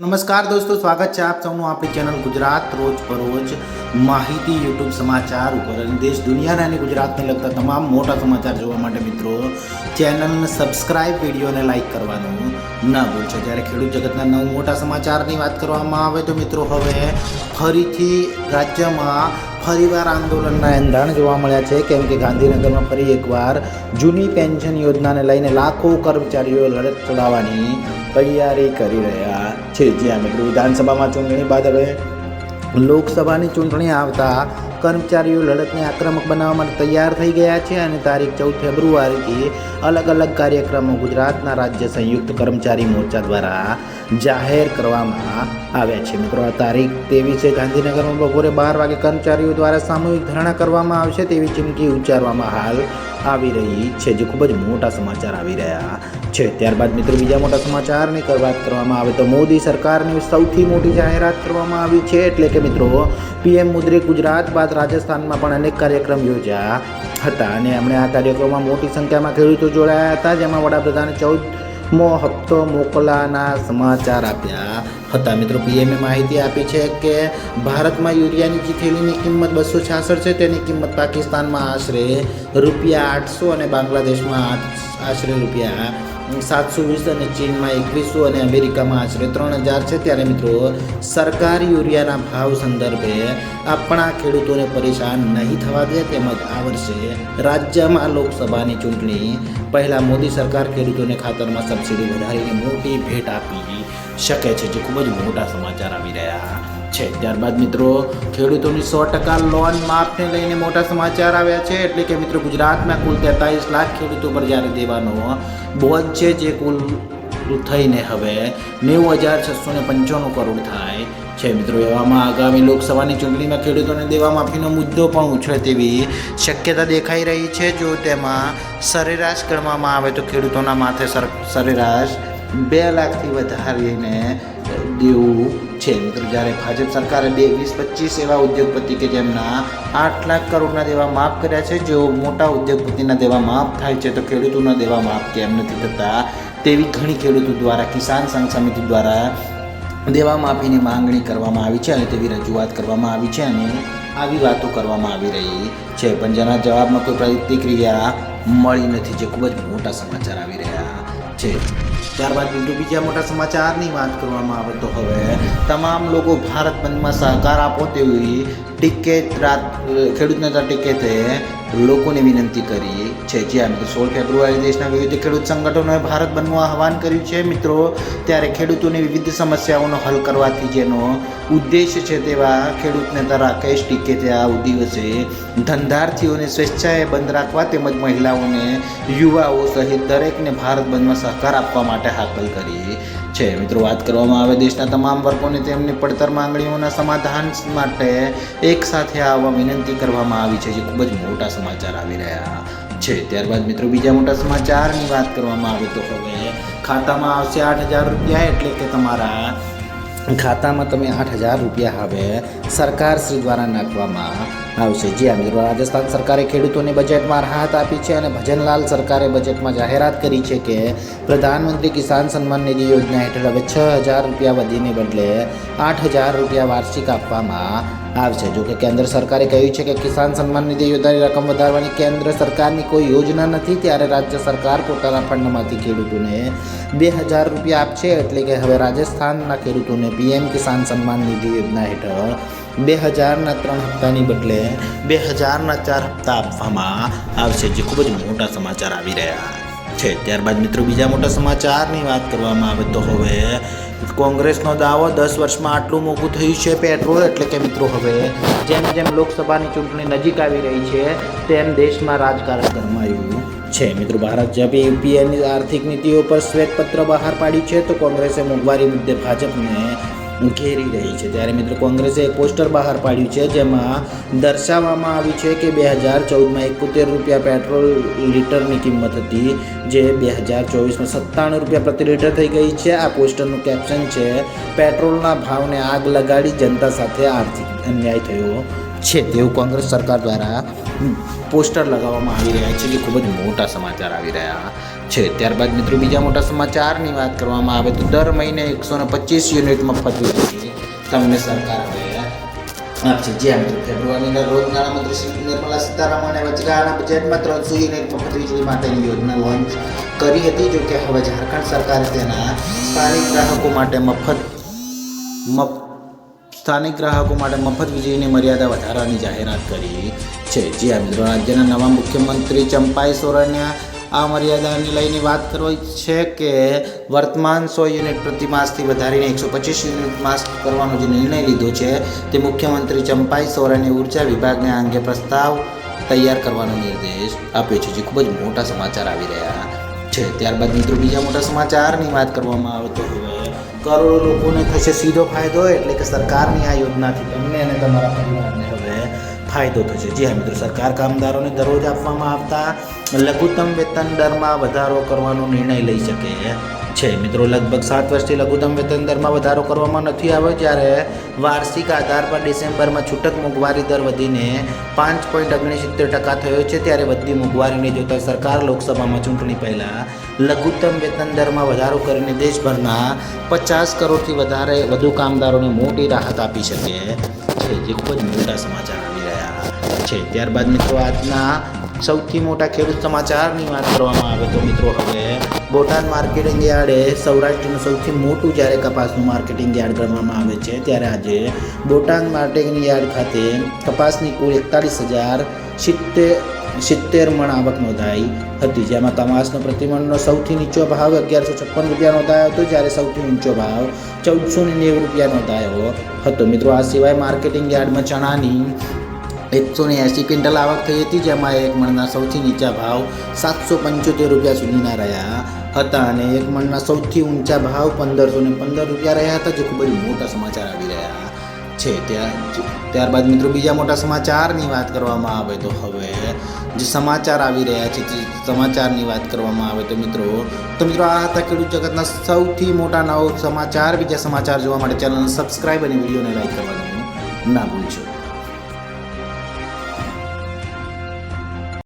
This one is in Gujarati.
નમસ્કાર દોસ્તો, સ્વાગત છે આપ સૌનું આપણી ચેનલ ગુજરાત રોજ બરોજ માહિતી યુટ્યુબ સમાચાર ઉપર. અને દેશ દુનિયાના અને ગુજરાતને લગતા તમામ મોટા સમાચાર જોવા માટે મિત્રો, ચેનલને સબસ્ક્રાઇબ વિડીયોને લાઇક કરવાનું ન ભૂલશો. જ્યારે ખેડૂત જગતના નવ મોટા સમાચારની વાત કરવામાં આવે તો મિત્રો, હવે ફરીથી રાજ્યમાં ફરીવાર આંદોલનના એંધાણ જોવા મળ્યા છે. કેમ કે ગાંધીનગરમાં ફરી એકવાર જૂની પેન્શન યોજનાને લઈને લાખો કર્મચારીઓ લડત ચડાવવાની તૈયારી કરી રહ્યા છે. જ્યાં મિત્રો વિધાનસભામાં ચૂંટણી બાદ હવે લોકસભાની ચૂંટણી આવતા કર્મચારીઓ લડતને આક્રમક બનાવવા માટે તૈયાર થઈ ગયા છે અને તારીખ ચૌદ ફેબ્રુઆરીથી અલગ અલગ કાર્યક્રમો ગુજરાતના રાજ્ય સંયુક્ત કર્મચારી મોરચા દ્વારા જાહેર કરવામાં આવ્યા છે. મિત્રો, આ તારીખ ત્રેવીસે ગાંધીનગરમાં બપોરે બાર વાગે કર્મચારીઓ દ્વારા સામૂહિક ધરણા કરવામાં આવશે. તેવી ચીમકી ઉચ્ચારવામાં હાલ આવી રહી છે, જે ખૂબ જ મોટા સમાચાર આવી રહ્યા છે. ત્યારબાદ મિત્રો બીજા મોટા સમાચારની વાત કરવામાં આવે તો મોદી સરકારની સૌથી મોટી જાહેરાત કરવામાં આવી છે, એટલે કે મિત્રો પીએમ મુદ્રિત ગુજરાત બાદ રાજસ્થાનમાં પણ અનેક કાર્યક્રમ યોજ્યા હતા અને એમણે આ કાર્યક્રમમાં મોટી સંખ્યામાં ખેડૂતો જોડાયા હતા, જેમાં વડાપ્રધાને ચૌદમો હપ્તો મોકલાના સમાચાર આપ્યા હતા. મિત્રો પીએમએ માહિતી આપી છે કે ભારતમાં યુરિયાની જે થેલીની કિંમત બસો છાસઠ છે. તેની કિંમત પાકિસ્તાનમાં આશરે રૂપિયા આઠસો અને બાંગ્લાદેશમાં આશરે રૂપિયા સાતસો વીસ અને ચીનમાં એકવીસો અને અમેરિકામાં આશરે ત્રણ હજાર છે. ત્યારે મિત્રો, સરકાર યુરિયાના ભાવ સંદર્ભે આપણા ખેડૂતોને પરેશાન નહીં થવા દે તેમજ આ વર્ષે રાજ્યમાં લોકસભાની ચૂંટણી પહેલાં મોદી સરકાર ખેડૂતોને ખાતરમાં સબસિડી વધારીને મોટી ભેટ આપી શકે છે, જે ખૂબ જ મોટા સમાચાર આવી રહ્યા છે. ત્યારબાદ મિત્રો, ખેડૂતોની સો ટકા લોન માફને લઈને મોટા સમાચાર આવ્યા છે. એટલે કે મિત્રો, ગુજરાતમાં કુલ તેતાલીસ લાખ ખેડૂતો પર જ્યારે દેવાનો બોજ છે, જે કુલ થઈને હવે નેવું હજાર છસો ને પંચાણું કરોડ થાય છે. મિત્રો, એવામાં આગામી લોકસભાની ચૂંટણીમાં ખેડૂતોને દેવા માફીનો મુદ્દો પણ ઉછળે તેવી શક્યતા દેખાઈ રહી છે. જો તેમાં સરેરાશ ગણવામાં આવે તો ખેડૂતોના માથે સર, સરેરાશ બે લાખથી વધારીને દેવું છે. મિત્રો, જ્યારે ભાજપ સરકારે બે વીસ પચીસ એવા ઉદ્યોગપતિ કે જેમના આઠ લાખ કરોડના દેવા માફ કર્યા છે, જેઓ મોટા ઉદ્યોગપતિના દેવા માફ થાય છે, તો ખેડૂતોના દેવા માફ કેમ નથી થતા? તેવી ઘણી ખેડૂતો દ્વારા, કિસાન સંઘ સમિતિ દ્વારા દેવા માફીની માંગણી કરવામાં આવી છે અને તેવી રજૂઆત કરવામાં આવી છે અને આવી વાતો કરવામાં આવી રહી છે. પણ જેના જવાબમાં કોઈ પ્રતિક્રિયા મળી નથી, જે ખૂબ જ મોટા સમાચાર આવી રહ્યા છે. ત્યારબાદ બીજું મોટા સમાચારની વાત કરવામાં આવે તો હવે તમામ લોકો ભારત બંધમાં સહકાર આપો તેવી ટિકેટ રાત ખેડૂત નેતા ટિકિટે લોકોને વિનંતી કરી છે જ્યાં મિત્રો સોળ ફેબ્રુઆરી દેશના વિવિધ ખેડૂત સંગઠનોએ ભારત બનવું આહવાન કર્યું છે. મિત્રો, ત્યારે ખેડૂતોની વિવિધ સમસ્યાઓનો હલ કરવાથી જેનો ઉદ્દેશ્ય છે તેવા ખેડૂત નેતા રાકેશ ટિકેતે આ દિવસે ધંધાર્થીઓને સ્વેચ્છાએ બંધ રાખવા તેમજ મહિલાઓને યુવાઓ સહિત દરેકને ભારત બંધમાં સહકાર આપવા માટે હાકલ કરી છે. મિત્રો, વાત કરવામાં આવે દેશના તમામ વર્ગોને તેમની પડતર માંગણીઓના સમાધાન માટે એક સાથે આવવા વિનંતી કરવામાં આવી છે, જે ખૂબ જ મોટા સમાચાર આવી રહ્યા છે. ત્યારબાદ મિત્રો, બીજા મોટા સમાચારની વાત કરવામાં આવે તો હવે ખાતામાં આવશે આઠ હજાર રૂપિયા, એટલે કે તમારા ખાતામાં તમે આઠ હજાર રૂપિયા હવે સરકાર શ્રી દ્વારા નાખવામાં આવશે જી મિત્રો રાજસ્થાન સરકારે ખેડૂતોને બજેટમાં રાહત આપી છે અને ભજનલાલ સરકારે બજેટમાં જાહેરાત કરી છે કે પ્રધાનમંત્રી કિસાન સન્માન નિધિ યોજના હેઠળ હવે છ હજાર રૂપિયા વધીને બદલે આઠ હજાર રૂપિયા વાર્ષિક આપવામાં આવશે. જો કે કેન્દ્ર સરકારે કહ્યું છે કે કિસાન સન્માન નિધિ યોજનાની રકમ વધારવાની કેન્દ્ર સરકારની કોઈ યોજના નથી, ત્યારે રાજ્ય સરકાર પોતાના ફંડમાંથી ખેડૂતોને બે હજાર રૂપિયા આપશે. એટલે કે હવે રાજસ્થાનના ખેડૂતોને પીએમ કિસાન સન્માન નિધિ યોજના હેઠળ બે હજારના ત્રણ હપ્તાની બદલે બે હજારના ચાર હપ્તા આપવામાં આવશે જે ખૂબ જ મોટા સમાચાર આવી રહ્યા છે. ત્યારબાદ મિત્રો બીજા મોટા સમાચારની વાત કરવામાં આવે તો હવે કોંગ્રેસનો દાવો દસ વર્ષમાં આટલું મોંઘું થયું છે પેટ્રોલ એટલે કે મિત્રો હવે જેમ જેમ લોકસભાની ચૂંટણી નજીક આવી રહી છે તેમ દેશમાં રાજકારણ ગરમાયું છે. મિત્રો ભારત જબ યુપીએની આર્થિક નીતિઓ પર શ્વેતપત્ર બહાર પાડ્યું છે તો કોંગ્રેસે મોંઘવારી મુદ્દે ભાજપને ઘેરી રહી છે. ત્યારે મિત્રો કોંગ્રેસે એક પોસ્ટર બહાર પાડ્યું છે જેમાં દર્શાવવામાં આવ્યું છે કે બે હજાર ચૌદમાં એકોતેર રૂપિયા પેટ્રોલ લીટરની કિંમત હતી, જે બે હજાર ચોવીસમાં સત્તાણું રૂપિયા પ્રતિ લીટર થઈ ગઈ છે. આ પોસ્ટરનું કેપ્શન છે, પેટ્રોલના ભાવને આગ લગાડી જનતા સાથે આર્થિક અન્યાય થયો છે તેવું કોંગ્રેસ સરકાર દ્વારા પોસ્ટર લગાવવામાં આવી રહ્યા છે જે ખૂબ જ મોટા સમાચાર આવી રહ્યા છે. ત્યારબાદ મિત્રો બીજા મોટા સમાચારની વાત કરવામાં આવે તો દર મહિને એકસો ને પચીસ યુનિટ મફત વીજળી તમને સરકાર હવે આપશે જ્યાં મિત્રો ફેબ્રુઆરીના રોજ નાણામંત્રી શ્રી નિર્મલા સીતારામણે વચગાળાના બજેટમાં ત્રણસો યુનિટ મફત વીજળી માટેની યોજના લોન્ચ કરી હતી. જો કે હવે ઝારખંડ સરકારે તેના સ્થાનિક ગ્રાહકો માટે મફત, મફ સ્થાનિક ગ્રાહકો માટે મફત વીજળીની મર્યાદા વધારવાની જાહેરાત કરી છે. જ્યાં મિત્રો રાજ્યના નવા મુખ્યમંત્રી ચંપાઈ સોરેને આ મર્યાદાને લઈને વાત કરવી છે કે વર્તમાન સો યુનિટ પ્રતિ માસથી વધારીને એકસો પચીસ યુનિટ માસ કરવાનો જે નિર્ણય લીધો છે તે મુખ્યમંત્રી ચંપાઈ સોરેને ઊર્જા વિભાગને આ અંગે પ્રસ્તાવ તૈયાર કરવાનો નિર્દેશ આપ્યો છે, જે ખૂબ જ મોટા સમાચાર આવી રહ્યા છે. ત્યારબાદ મિત્રો બીજા મોટા સમાચારની વાત કરવામાં આવે તો હવે કરોડો લોકોને થશે સીધો ફાયદો એટલે કે સરકારની આ યોજનાથી તમને અને તમારા પરિવારને હવે ફાયદો થશે. જી હા મિત્રો, સરકાર કામદારોને દરરોજ આપવામાં આવતા લઘુત્તમ વેતન દરમાં વધારો કરવાનો નિર્ણય લઈ શકે. છે. મિત્રો, લગભગ સાત વર્ષથી લઘુત્તમ વેતન દરમાં વધારો કરવામાં નથી આવ્યો, જ્યારે વાર્ષિક આધાર પર ડિસેમ્બરમાં છૂટક મોંઘવારી દર વધીને પાંચ પોઈન્ટ ઓગણસિત્તેર ટકા થયો છે. ત્યારે વધતી મોંઘવારીને જોતા સરકાર લોકસભામાં ચૂંટણી પહેલાં લઘુત્તમ વેતન દરમાં વધારો કરીને દેશભરના પચાસ કરોડથી વધારે વધુ કામદારોને મોટી રાહત આપી શકે છે. જે ખૂબ જ મોટા સમાચાર આવી રહ્યા છે. ત્યારબાદ મિત્રો, આજના સૌથી મોટા ખેડૂત સમાચારની વાત કરવામાં આવે તો મિત્રો હવે બોટાદ માર્કેટિંગ યાર્ડે સૌરાષ્ટ્રનું સૌથી મોટું જ્યારે કપાસનું માર્કેટિંગ યાર્ડ ગણવામાં આવે છે, ત્યારે આજે બોટાદ માર્કેટિંગ યાર્ડ ખાતે કપાસની કુલ એકતાલીસ હજાર સિત્તેર સિત્તેર મણ આવક નોંધાઈ હતી, જેમાં કપાસનો પ્રતિમણનો સૌથી નીચો ભાવ અગિયારસો છપ્પન રૂપિયા નોંધાયો હતો, જ્યારે સૌથી ઊંચો ભાવ ચૌદસો નેવું રૂપિયા નોંધાયો હતો. મિત્રો, આ સિવાય માર્કેટિંગ યાર્ડમાં ચણાની એકસો ને એંસી ક્વિન્ટલ આવક થઈ હતી, જેમાં એક મણના સૌથી નીચા ભાવ સાતસો પંચોતેર રૂપિયા સુધીના રહ્યા હતા અને એક મણના સૌથી ઊંચા ભાવ પંદરસો ને પંદર રૂપિયા રહ્યા હતા, જે ખૂબ જ મોટા સમાચાર આવી રહ્યા છે. ત્યાં ત્યારબાદ મિત્રો બીજા મોટા સમાચારની વાત કરવામાં આવે તો હવે જે સમાચાર આવી રહ્યા છે તે સમાચારની વાત કરવામાં આવે તો મિત્રો તો મિત્રો આ હતા ખેડૂત જગતના સૌથી મોટા નવો સમાચાર. બીજા સમાચાર જોવા માટે ચેનલને સબસ્ક્રાઈબ અને વિડીયોને લાઈક કરવાનું ના ભૂલશો.